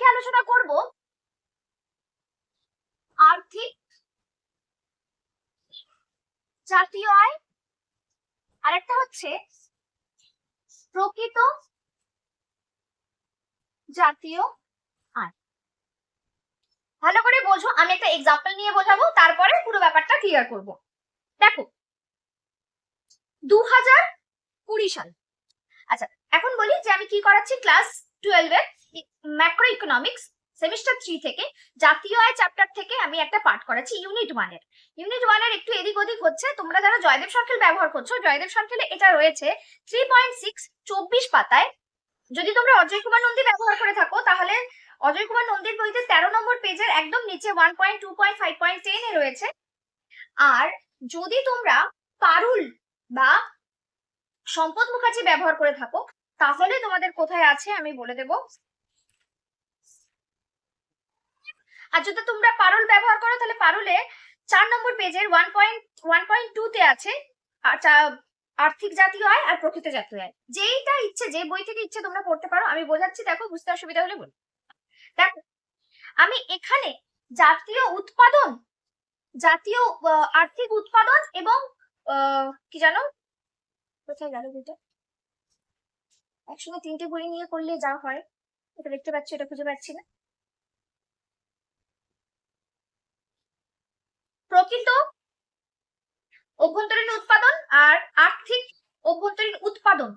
আজকে আলোচনা করব আর্থিক জাতীয় আয়, আরেকটা হচ্ছে প্রকৃত জাতীয় আয়। ভালো করে বোঝো, আমি একটা এক্সাম্পল নিয়ে বোঝাবো, তারপরে পুরো ব্যাপারটা ক্লিয়ার করব। দেখো দু হাজার কুড়ি সাল। আচ্ছা এখন বলি যে আমি কি করাচ্ছি? ক্লাস টুয়েলভের ম্যাক্রো ইকোনমিক্স সেমিস্টার থ্রি থেকে জাতীয় আয় চ্যাপ্টার থেকে আমি একটা পাঠ করাচ্ছি ইউনিট ওয়ানের ইউনিট ওয়ানের একটু এদিক ওদিক হচ্ছে, তোমরা যারা জয়দেব সরকেল ব্যবহার করছ, জয়দেব সরকেলে এটা রয়েছে থ্রি পয়েন্ট সিক্স চব্বিশ পাতায়। যদি তোমরা অজয় কুমার নন্দী ব্যবহার করে থাকো, তাহলে অজয় কুমার নন্দীর বইতে তেরো নম্বর পেজের একদম নিচে one point two point five point ten এ রয়েছে। আর যদি তোমরা পারুল বা সম্পদ মুখার্জি ব্যবহার করে থাকো, তাহলে তোমাদের কোথায় আছে আমি বলে দেব? আর যদি তোমরা পারুল ব্যবহার করো, তাহলে পারুলে চার নম্বর পেজের one point one point two তে আছে, আর আর্থিক জাতীয় আয় আর প্রকৃত জাতীয় আয় যেইটা ইচ্ছে, যে বই থেকে ইচ্ছে তোমরা পড়তে পারো, আমি বোঝাচ্ছি, দেখো, বুঝতে অসুবিধা হলে বল। দেখো, আমি এখানে জাতীয় উৎপাদন, জাতীয় আর্থিক উৎপাদন এবং কি জানো? কোথায় গেল বইটা? একসঙ্গে তিনটে বই নিয়ে করলে যা হয়, এটা দেখতে পাচ্ছি, এটা খুঁজে পাচ্ছি না। প্রকৃত অভ্যন্তরীণ উৎপাদন আর আর্থিক অভ্যন্তরীণ উৎপাদন।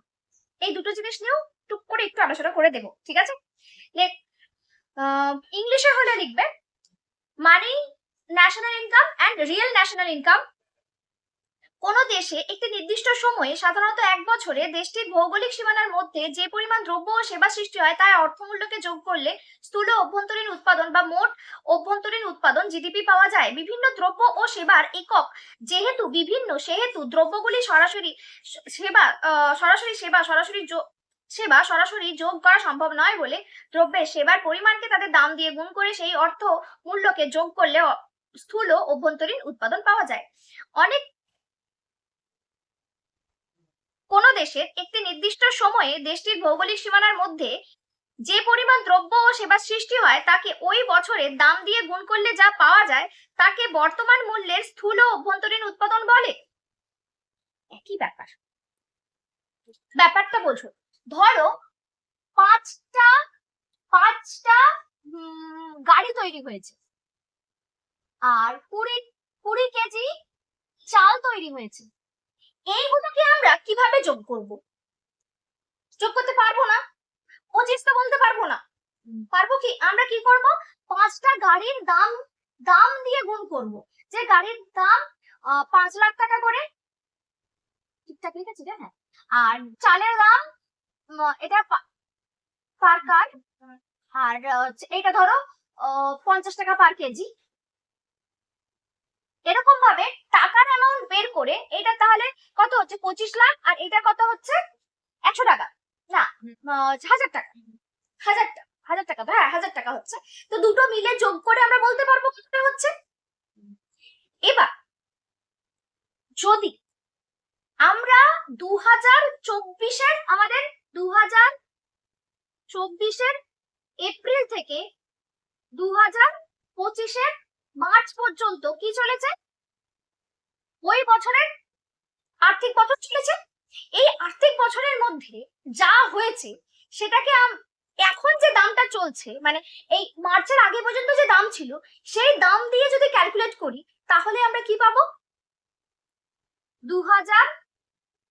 এই দুটো জিনিস নিয়েও টুক করে একটু আলোচনা করে দেব, ঠিক আছে? ইংলিশে হলে লিখবে money national income and real national income কোন দেশে একটি নির্দিষ্ট সময়ে সাধারণত এক বছরে দেশটির ভৌগোলিক সীমানার মধ্যে যে পরিমাণ দ্রব্য ও সেবা সৃষ্টি হয় তাই অর্থমূল্যকে যোগ করলে স্থূল অভ্যন্তরীণ উৎপাদন বা মোট অভ্যন্তরীণ উৎপাদন জিডিপি পাওয়া যায়। বিভিন্ন দ্রব্য ও সেবার একক, যেহেতু বিভিন্ন, সেহেতু দ্রব্যগুলি সরাসরি সেবা সরাসরি সেবা সরাসরি সেবা সরাসরি যোগ করা সম্ভব নয় বলে দ্রব্যের সেবার পরিমাণকে তাদের দাম দিয়ে গুণ করে সেই অর্থ মূল্যকে যোগ করলে স্থূল অভ্যন্তরীণ উৎপাদন পাওয়া যায়। অনেক কোন দেশের একটি নির্দিষ্ট সময়ে দেশটির ভৌগোলিক সীমানার মধ্যে যে পরিমাণ দ্রব্য ও সেবা সৃষ্টি হয়, তাকে ওই বছরে দাম দিয়ে গুণ করলে যা পাওয়া যায়, তাকে বর্তমান মূল্যের স্থূল অভ্যন্তরীণ উৎপাদন বলে। একই ব্যাপার। ব্যাপারটা বোঝো। ধরো, পাঁচটা পাঁচটা গাড়ি তৈরি হয়েছে। আর কুড়ি কুড়ি কেজি চাল তৈরি হয়েছে। এইগুলোকে আমরা কীভাবে যোগ করব? যোগ করতে পারব না। পঁচিশ বলতে পারব না। পারব কি? আমরা কি করব? পাঁচটা গাড়ির দাম দাম দিয়ে গুণ করব। যে গাড়ির দাম পাঁচ লাখ টাকা করে, ঠিকঠাক লিখেছি হ্যাঁ। আর চালের দাম এটা পার কার আর এটা ধরো পঞ্চাশ টাকা পার কেজি। এরকম ভাবে টাকার অ্যামাউন্ট বের করে এটা তাহলে কত হচ্ছে? পঁচিশ লাখ, আর এটা কত হচ্ছে? একশো টাকা। না হাজার টাকা। হাজার টাকা হাজার টাকা হ্যাঁ হাজার টাকা হচ্ছে। তো দুটো মিলে যোগ করে আমরা বলতে পারব কতটা হচ্ছে? এবার, যদি আমরা দু হাজার চব্বিশের, আমাদের দু হাজার চব্বিশের এপ্রিল থেকে দু হাজার পঁচিশের মার্চ পর্যন্ত কি চলেছে? ওই বছরের আর্থিক বছর চলেছে? এই আর্থিক বছরের মধ্যে যা হয়েছে, সেটাকে এখন যে দামটা চলছে মানে এই মার্চের আগে পর্যন্ত যে দাম ছিল, সেই দাম দিয়ে যদি ক্যালকুলেট করি, তাহলে আমরা কি পাবো? দু হাজার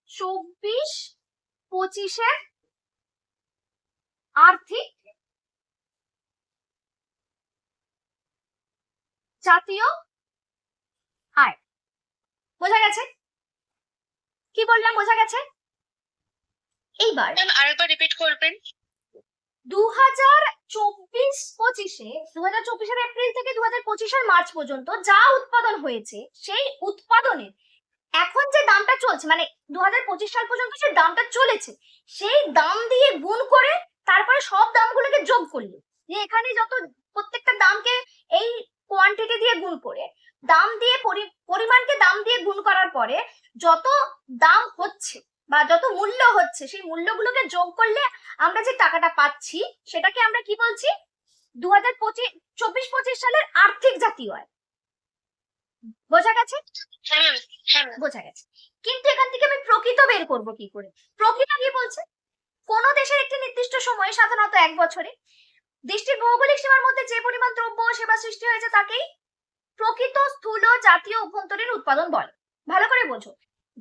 চব্বিশ পঁচিশের আর্থিক জাতীয় আয়। বোঝা গেছে? কি বললাম? বোঝা গেছে? এইবার ম্যাম আরেকবার রিপিট করবেন। দু হাজার চব্বিশ পঁচিশে দু হাজার চব্বিশের এপ্রিল থেকে দু হাজার পঁচিশের মার্চ পর্যন্ত যা উৎপাদন হয়েছে সেই উৎপাদনের এখন যে দামটা চলছে মানে দু হাজার পঁচিশ সাল পর্যন্ত যে দামটা চলেছে সেই দাম দিয়ে গুণ করে তারপরে সব দামগুলোকে যোগ করলে যে এখানে যত প্রত্যেকটা দামকে এই কোয়ান্টিটি দিয়ে গুণ করে দাম দিয়ে পরিমাণকে দাম দিয়ে গুণ করার পরে যত দাম হচ্ছে বা যত মূল্য হচ্ছে সেই মূল্যগুলোকে যোগ করলে আমরা যে টাকাটা পাচ্ছি সেটাকে আমরা কি বলছি? দু হাজার পঁচিশ চব্বিশ পঁচিশ সালের আর্থিক জাতীয় আয়। বোঝা গেছে? হ্যাঁ হ্যাঁ বোঝা গেছে। কিন্তু এখান থেকে আমি প্রকৃত বের করব কি করে? প্রকৃত কি বলছে? কোন দেশের একটি নির্দিষ্ট সময়ে সাধারণত এক বছরে দেশটির ভৌগোলিক সীমার মধ্যে যে পরিমাণ দ্রব্য সেবা সৃষ্টি হয়েছে তাকেই প্রকৃত স্থূল জাতীয় অভ্যন্তরীণ উৎপাদন বলে। ভালো করে বোঝো,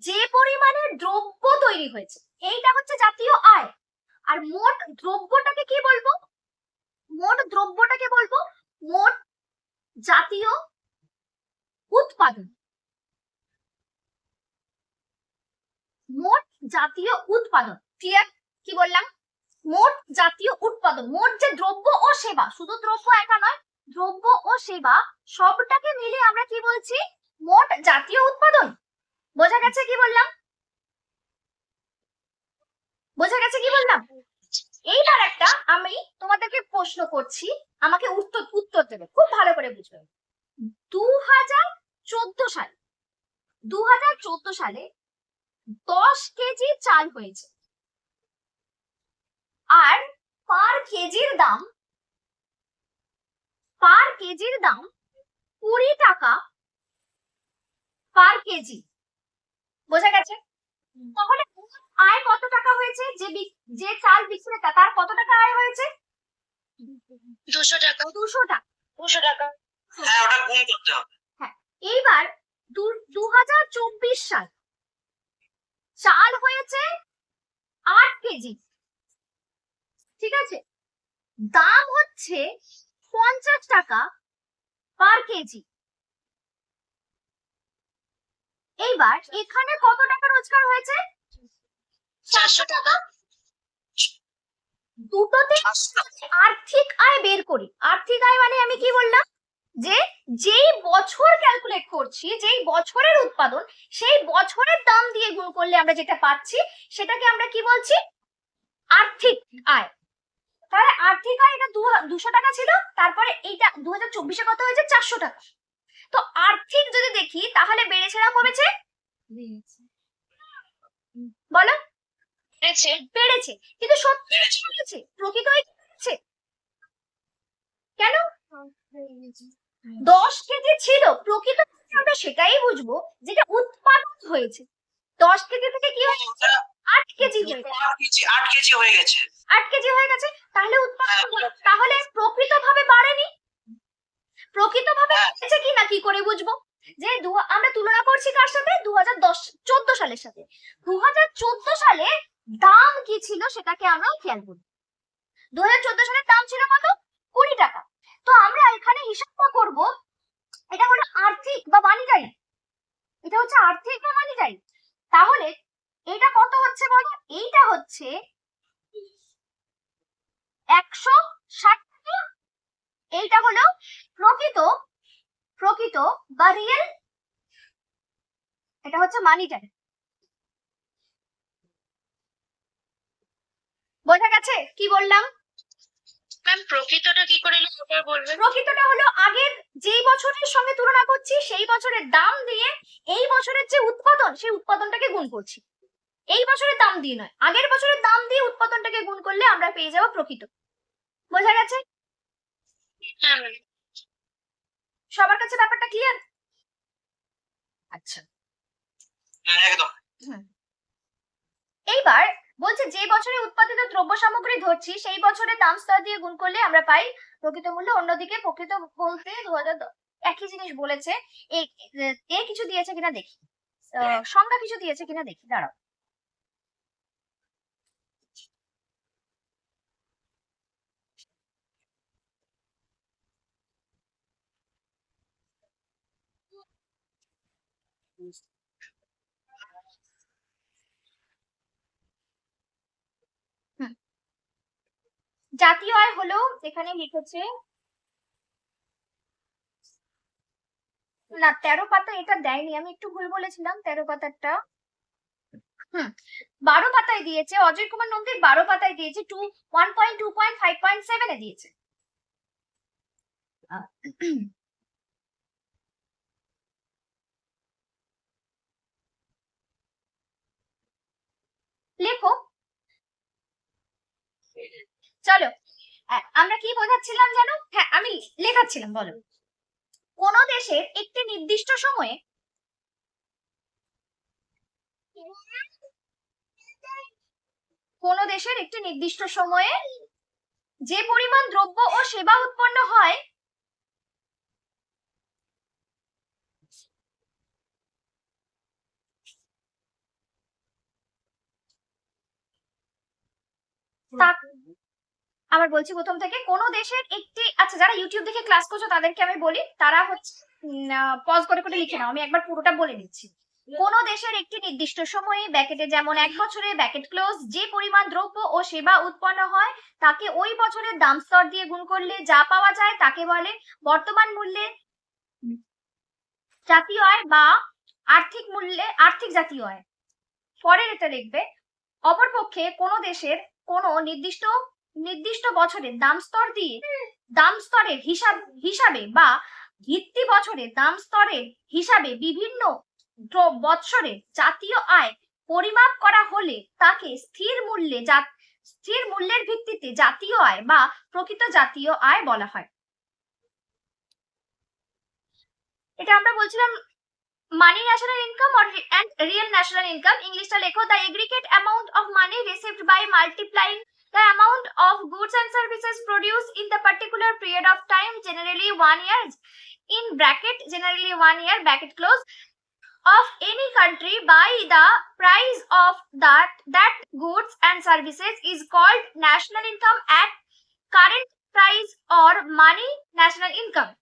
যে পরিমাণে দ্রব্য তৈরি হয়েছে, এইটা হচ্ছে জাতীয় আয়। আর মোট দ্রব্যটাকে কি বলব? মোট দ্রব্যটাকে বলব, মোট জাতীয় উৎপাদন। মোট জাতীয় উৎপাদন। ক্লিয়ার কি বললাম? মোট জাতীয় উৎপাদন, মোট যে দ্রব্য ও সেবা, শুধু দ্রব্য একা নয়, দ্রব্য ও সেবা সবটাকে মিলে আমরা কি বলছি? মোট জাতীয় উৎপাদন। বোঝা গেছে কি বললাম? বোঝা গেছে কি বললাম? এইবার একটা আমি তোমাদেরকে প্রশ্ন করছি, আমাকে উত্তর উত্তর দেবে, খুব ভালো করে বুঝবে। দু হাজার চোদ্দ সালে দু হাজার চোদ্দ সালে দশ কেজি চাল হয়েছে। আর পার কেজির দাম পার কেজির দাম কুড়ি টাকা পার কেজি। বোঝা গেছে? তাহলে আয় কত টাকা হয়েছে? যে যে চাল বিক্রেতা তার কত টাকা আয় হয়েছে? দুশো টাকা। দুশো টাকা। দুশো টাকা। হ্যাঁ ওটা গুণ করতে হবে। এইবার দু হাজার চব্বিশ সাল চাল হয়েছে আট কেজি। ঠিক আছে? দাম হচ্ছে পঞ্চাশ টাকা পার কেজি। এইবার এখানে কত টাকা রোজগার হয়েছে? চারশো টাকা। দুটোতে আর্থিক আয় বের করি। আর্থিক আয় মানে আমি কি বললাম? যে যেই বছর ক্যালকুলেট করছি যেই বছরের উৎপাদন সেই বছরের দাম দিয়ে গুণ করলে আমরা যেটা পাচ্ছি সেটাকে আমরা কি বলছি? আর্থিক আয়। তাহলে আর্থিক আয় এটা দুশো টাকা ছিল তারপরে এইটা দু হাজার চব্বিশে কত হয়েছে? চারশো টাকা। তো আর্থিক যদি দেখি তাহলে বেড়েছে না কমেছে? বলো। বেড়েছে। কিন্তু সত্যি বেড়েছে। প্রকৃতই বেড়েছে। কেন? দশ কেজি ছিল। প্রকৃত আমরা সেটাই বুঝব যেটা উৎপাদন হয়েছে। দশ কেজি থেকে কি হয়ে গেছে আট কেজি আট কেজি আট কেজি হয়ে গেছে। আট কেজি হয়ে গেছে? তাহলে উৎপাদন হ্যাঁ। তাহলে প্রকৃত ভাবে বাড়েনি? প্রকৃত ভাবে হ্যাঁ। বেড়েছে কি না কি করে বুঝব? যে আমরা তুলনা করছি কার সাথে? দু হাজার দশ চোদ্দ সালের সাথে। দু হাজার চোদ্দ সালে দাম কি ছিল সেটাকে আমরা খেয়াল করি। দু হাজার চোদ্দ সালের দাম ছিল কত? কুড়ি টাকা। তো আমরা এখানে হিসাবটা করব এটা হলো আর্থিক বা মানিটারি এটা হচ্ছে আর্থিক বা মানিটারি তাহলে এটা কত হচ্ছে বলো? এইটা হচ্ছে একশো ষাট। টাকা এইটা হলো প্রকৃত প্রকৃত বা রিয়েল এটা হচ্ছে মানিটারি বোঝা গেছে? কি বললাম? ম্যাম প্রকৃতটা কি করে বলবেন? প্রকৃতটা হলো আগের যেই বছরের সঙ্গে তুলনা করছি সেই বছরের দাম দিয়ে এই বছরের যে উৎপাদন সেই উৎপাদনটাকে গুণ করছি। এই বছরের দাম দিয়ে নয় আগের বছরের দাম দিয়ে উৎপাদনটাকে গুণ করলে আমরা পেয়ে যাব প্রকৃত। বোঝা গেছে? হ্যাঁ সবার কাছে ব্যাপারটা ক্লিয়ার আচ্ছা। হ্যাঁ, এইবার বলছে যে বছরে উৎপাদিত দ্রব্য সামগ্রী ধরছি সেই বছরের দাম স্তর দিয়ে গুণ করলে আমরা পাই প্রকৃত মূল্য। অন্যদিকে প্রকৃত বলতে দু হাজার দশ একই জিনিস বলেছে এ কিছু দিয়েছে কিনা দেখি। আহ, সংখ্যা কিছু দিয়েছে কিনা দেখি দাঁড়াও। জাতীয় আয় হলো এখানে লিখেছে না, তেরো পাতা এটা দেয়নি, আমি একটু ভুল বলেছিলাম তেরো পাতাটা হুম, বারো পাতায় দিয়েছে, অজয় কুমার নন্দীর বারো পাতায় দিয়েছে two one point two point five point দিয়েছে। লেখো। চলো আমরা কি বোঝাচ্ছিলাম জানো হ্যাঁ আমি লেখাচ্ছিলাম, বলো। কোন দেশের একটি নির্দিষ্ট সময়ে কোন দেশের একটি নির্দিষ্ট সময়ে যে পরিমাণ দ্রব্য ও সেবা উৎপন্ন হয় আবার বলছি প্রথম থেকে, কোন দেশের একটি আচ্ছা যারা ইউটিউব দেখে ক্লাস করছ, তাদেরকে আমি বলি, তারা হচ্ছে পজ করে করে লিখে নাও, আমি একবার পুরোটা বলে দিচ্ছি। কোন দেশের একটি নির্দিষ্ট সময়ে ব্যাকেটে যেমন এক বছরে ব্যাকেট ক্লোজ যে পরিমাণ দ্রব্য ও সেবা উৎপন্ন হয়, তাকে ওই বছরের দাম স্তর দিয়ে গুণ করলে যা পাওয়া যায়, তাকে বলে বর্তমান মূল্যে জাতীয় আয় বা আর্থিক মূল্যে আর্থিক জাতীয় আয়। পরের এটা লিখবে, অপরপক্ষে কোন দেশের কোন নির্দিষ্ট নির্দিষ্ট বছরের দাম স্তর দিয়ে, দাম স্তরের হিসাব, হিসাবে বা ভিত্তি বছরে দাম স্তরের হিসাবে বিভিন্ন বৎসরে জাতীয় আয় পরিমাপ করা হলে তাকে স্থির মূল্যে স্থির মূল্যের ভিত্তিতে জাতীয় আয় বা প্রকৃত জাতীয় আয় বলা হয়। এটা আমরা বলছিলাম money national income or and real national income ইংলিশটা লেখো the aggregate amount of money received by multiplying the amount of goods and services produced in the particular period of time generally one year in bracket generally one year bracket close of any country by the price of that that goods and services is called national income at current price or money national income.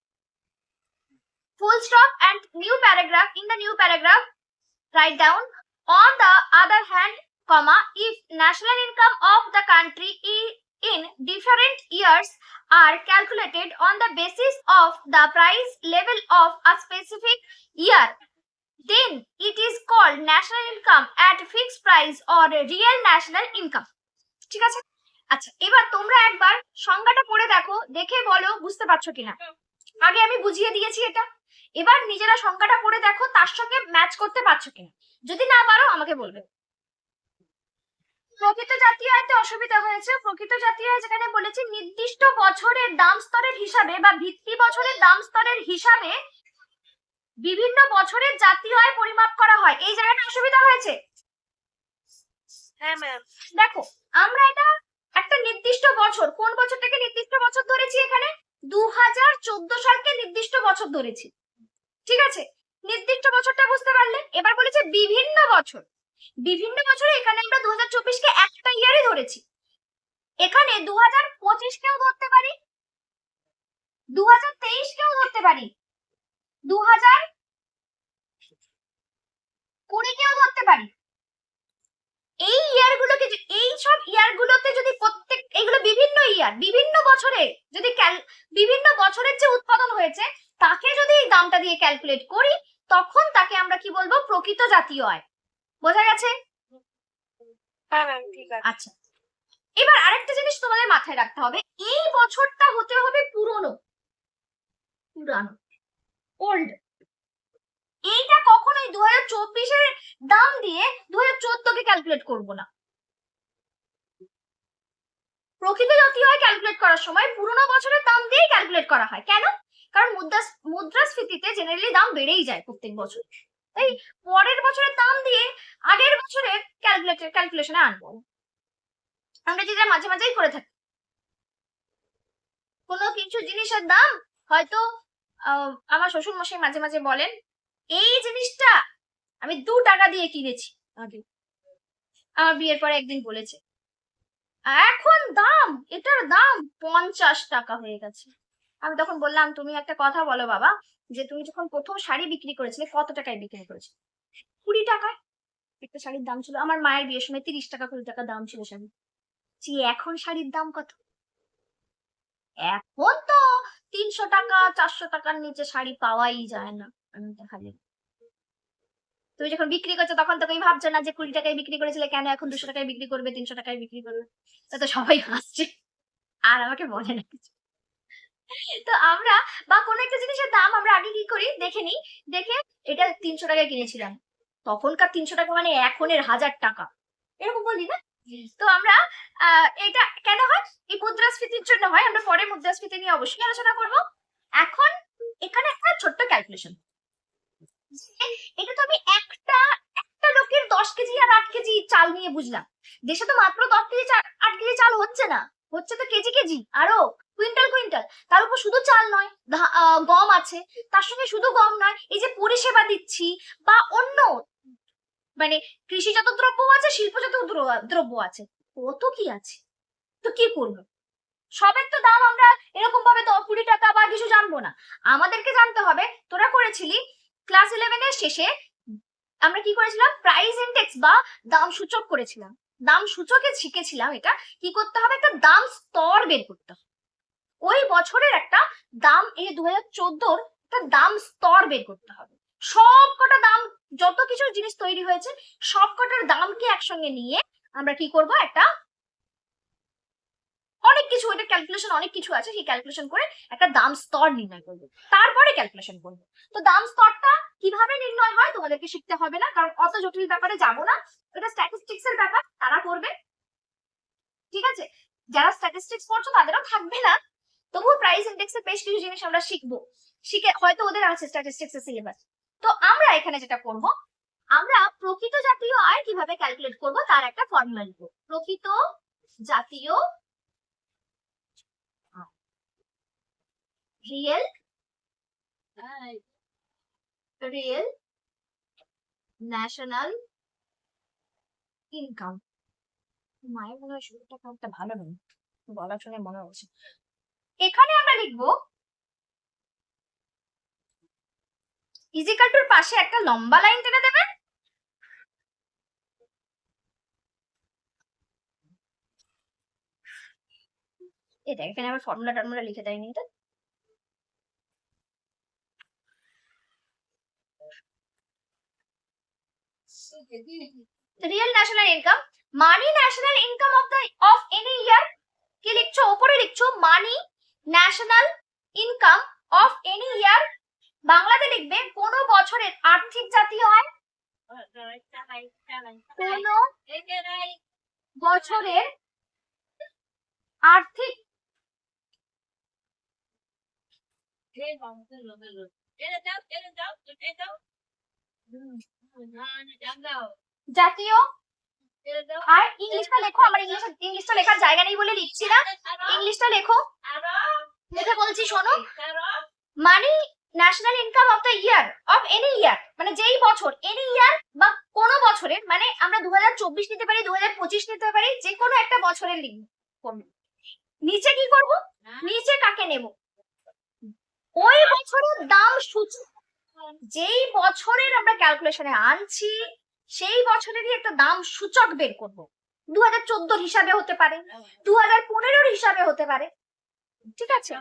Full stop and new paragraph in the new paragraph write down. On the other hand comma if national income of the country in different years are calculated on the basis of the price level of a specific year then it is called national income at fixed price or real national income ঠিক আছে আচ্ছা এবার তোমরা একবার সংজ্ঞাটা পড়ে দেখো দেখে বলো বুঝতে পারছ কিনা আগে আমি বুঝিয়ে দিয়েছি এটা এবার নিজেরা সংজ্ঞাটা পড়ে দেখো তার সঙ্গে ম্যাচ করতে পারছ কিনা যদি না পারো আমাকে বলবে প্রকৃত জাতীয় আয়তে অসুবিধা হয়েছে। প্রকৃত জাতীয় আয় যেখানে বলেছে নির্দিষ্ট বছরের দাম স্তরের হিসাবে বা ভিত্তি বছরের দাম স্তরের হিসাবে বিভিন্ন বছরের জাতীয় আয় পরিমাপ করা হয়। এই জায়গাটা অসুবিধা হয়েছে? হ্যাঁ ম্যাম দেখো আমরা এটা একটা নির্দিষ্ট বছর কোন বছরটাকে নির্দিষ্ট বছর ধরেছি এখানে? দু হাজার চোদ্দ সালকে নির্দিষ্ট বছর ধরেছি। ঠিক আছে? নির্দিষ্ট বছরটা বুঝতে পারলে? এবার বলেছে বিভিন্ন বছর। বিভিন্ন বছরে এখানে আমরা দু হাজার একটা ইয়ারই ধরেছি। এখানে দু হাজার পঁচিশকেও ধরতে পারি দু হাজার তেইশকেও ধরতে পারি দু হাজার কুড়িকেও ধরতে পারি। এই ইয়ার গুলোকে এই সব ইয়ার গুলোতে যদি প্রত্যেক, এগুলো বিভিন্ন ইয়ার বিভিন্ন বছরে যদি বিভিন্ন বছরের যে উৎপাদন হয়েছে, তাকে যদি এই দামটা দিয়ে ক্যালকুলেট করি, তখন তাকে আমরা কি বলব? প্রকৃত জাতীয় আয়। বোঝা গেছে? হ্যাঁ ম্যাম ঠিক আছে। আচ্ছা। এবার আরেকটা জিনিস তোমাদের মাথায় রাখতে হবে। এই বছরটা হতে হবে পুরনো। পুরানো। ওল্ড এইটা কখনোই দু হাজার চব্বিশের দাম দিয়ে দু হাজার চোদ্দকে ক্যালকুলেট করব না। প্রকৃত জাতীয় হয় ক্যালকুলেট করার সময় পুরোনো বছরের দাম দিয়েই ক্যালকুলেট করা হয়। কেন? কারণ মুদ্রা মুদ্রাস্ফীতিতে জেনারেলি দাম বেড়েই যায় প্রত্যেক বছর। তাই পরের বছরের দাম দিয়ে আগের বছরের ক্যালকুলেটর ক্যালকুলেশনে আনব। আমরা যেটা মাঝে মাঝেই করে থাকি। কোনো কিছু জিনিসের দাম হয়তো আমার শ্বশুর মশাই মাঝে মাঝে বলেন, এই জিনিসটা আমি দু টাকা দিয়ে কিনেছি আগে। আমার বিয়ের পরে একদিন বলেছে, এখন দাম, এটার দাম পঞ্চাশ টাকা হয়ে গেছে। আমি তখন বললাম, তুমি একটা কথা বলো বাবা যে তুমি যখন প্রথম শাড়ি বিক্রি করেছিলে, কত টাকায় বিক্রি করেছিলে? কুড়ি টাকায়? একটা শাড়ির দাম ছিল, আমার মায়ের বিয়ের সময় তিরিশ টাকা, কুড়ি টাকা দাম ছিল শাড়ি। জি এখন শাড়ির দাম কত? এখন তো তিনশো টাকা, চারশো টাকার নিচে শাড়ি পাওয়াই যায় না। আমি দেখা যায় তুমি যখন বিক্রি করছ, তখন তো কেউ ভাবছ না যে কুড়ি টাকায় বিক্রি করেছিলে, কেন এখন দুশো টাকায় বিক্রি করবে, তিনশো টাকায় বিক্রি করবে? তা তো সবাই হাসছে আর আমাকে বলে না কিছু। তো আমরা, বা কোনো একটা জিনিসের দাম আমরা আগে কি করি? দেখে নিই। দেখে এটা তিনশো টাকায় কিনেছিলাম। তখনকার তিনশো টাকা মানে এখনের হাজার টাকা। এরকম বলি না? তো আমরা এটা কেন হয়? এই মুদ্রাস্ফীতির জন্য হয়। আমরা পরে মুদ্রাস্ফীতি নিয়ে অবশ্যই আলোচনা করব। এখন এখানে একটা ছোট্ট ক্যালকুলেশন এটা তো আমি একটা একটা লোকের দশ কেজি আর আট কেজি চাল নিয়ে বুঝলাম। দেশে তো মাত্র দশ কেজি আট কেজি চাল হচ্ছে না। হচ্ছে তো কেজি কেজি। আরও কুইন্টাল কুইন্টাল। তার উপর শুধু চাল নয় গম আছে। তার সঙ্গে শুধু গম নয়, এই যে পরিষেবা দিচ্ছি বা অন্য মানে কৃষিজাত দ্রব্য আছে, শিল্পজাত দ্র- দ্রব্য আছে। কত কি আছে? তো কি করব? সবের তো দাম আমরা এরকম ভাবে দশ কুড়ি টাকা বা কিছু জানব না। আমাদেরকে জানতে হবে, তোরা করেছিলি ক্লাস ইলেভেনের শেষে আমরা কি করেছিলাম? প্রাইস ইন্ডেক্স বা দাম সূচক করেছিলাম। দাম সূচকে শিখেছিলাম এটা। কি করতে হবে? একটা দাম স্তর বের করতে হবে। ওই বছরের একটা দাম এই দু হাজার চোদ্দোর একটা দাম স্তর বের করতে হবে। সব কটা দাম, যত কিছু জিনিস তৈরি হয়েছে, সব কটার দামকে একসঙ্গে নিয়ে আমরা কি করব? একটা অনেক কিছু এটা ক্যালকুলেশন অনেক কিছু আছে, সেই ক্যালকুলেশন করে একটা দাম স্তর নির্ণয় করব। তারপরে ক্যালকুলেশন করব। তো দাম স্তরটা কীভাবে নির্ণয় হয় তোমাদেরকে শিখতে হবে না, কারণ অত জটিল ব্যাপারে যাব না। এটা স্ট্যাটিস্টিক্স এর ব্যাপার, তারা করবে। ঠিক আছে? যারা স্ট্যাটিস্টিক্স পড়ছো তাদেরও থাকবে না। তবুও প্রাইস ইন্ডেক্স এর বেশ কিছু জিনিস আমরা শিখব। শিখে হয়তো ওদের আছে স্ট্যাটিস্টিক্স এর সিলেবাস তো আমরা এখানে যেটা করব, আমরা প্রকৃত জাতীয় আয় কীভাবে ক্যালকুলেট করব তার একটা ফর্মুলা লিখব। প্রকৃত জাতীয় রিয়েল রিয়েল ন্যাশনাল ইনকাম মায়ের মনে হয় শুরুটা কাউটা ভালো নয়। বলা শুনে মনে হচ্ছে। এখানে আমরা লিখব ইজিকাল টুর পাশে একটা লম্বা লাইন টেনে দেবেন। এটা real national income money national income of the of any year কি লিখছো? ওপরে লিখছো money national income of any year বাংলাতে লিখবে কোন বছরের আর্থিক জাতীয় আয় কোন বছরের আর্থিক জাতীয় আর ইংলিশটা লেখো, আমার ইংলিশ ইংলিশটা লেখার জায়গা নেই বলে লিখছি না। ইংলিশটা লেখো। লিখে বলছি, শোনো। Money national income of the year of any year মানে যেই বছর এনি ইয়ার বা কোনো বছরের মানে আমরা দুহাজার চব্বিশ নিতে পারি, দুহাজার পঁচিশ নিতে পারি যে কোনো একটা বছরের লিখব। নিচে কি করব? নিচে কাকে নেব? ওই বছরের দাম সূচক যেই বছরের আমরা ক্যালকুলেশনে আনছি সেই বছরেরই একটা দাম সূচক বের করব। দু হাজার চোদ্দোর হিসাবে হতে পারে দু হাজার পনেরোর হিসাবে হতে পারে। ঠিক আছে?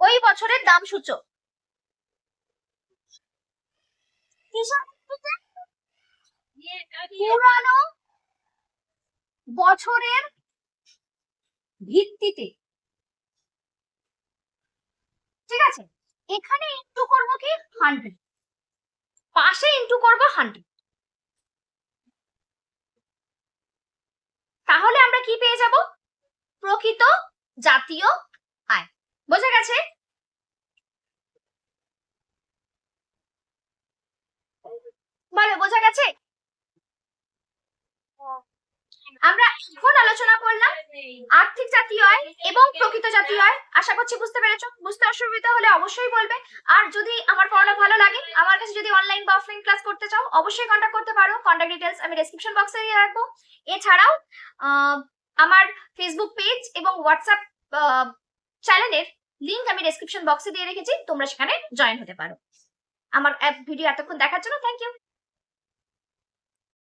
ওই বছরের দাম সূচক। পুরানো বছরের ভিত্তিতে। ঠিক আছে? এখানে ইন্টু করব কি? হান্ড্রেড পাশে ইন্টু করব হান্ড্রেড তাহলে আমরা কি পেয়ে যাব? প্রকৃত জাতীয় আয়। বোঝা গেছে? বলো বোঝা গেছে? আমরা এখন আলোচনা করলাম আর্থিক জাতীয় আয় এবং প্রকৃত জাতীয় আয় আশা করছি বুঝতে পেরেছ? বুঝতে অসুবিধা হলে অবশ্যই বলবে। আর যদি আমার পড়ানো ভালো লাগে, আমার কাছে যদি অনলাইন বা অফলাইন ক্লাস করতে চাও, অবশ্যই কন্ট্যাক্ট করতে পারো। কন্ট্যাক্ট ডিটেলস আমি ডেসক্রিপশন বক্সে দিয়ে রাখব। এছাড়াও আমার ফেসবুক পেজ এবং হোয়াটসঅ্যাপ চ্যানেলের লিংক আমি ডেসক্রিপশন বক্সে দিয়ে রেখেছি। তোমরা সেখানে জয়েন হতে পারো। আমার ভিডিও এতক্ষণ দেখার জন্য থ্যাংক ইউ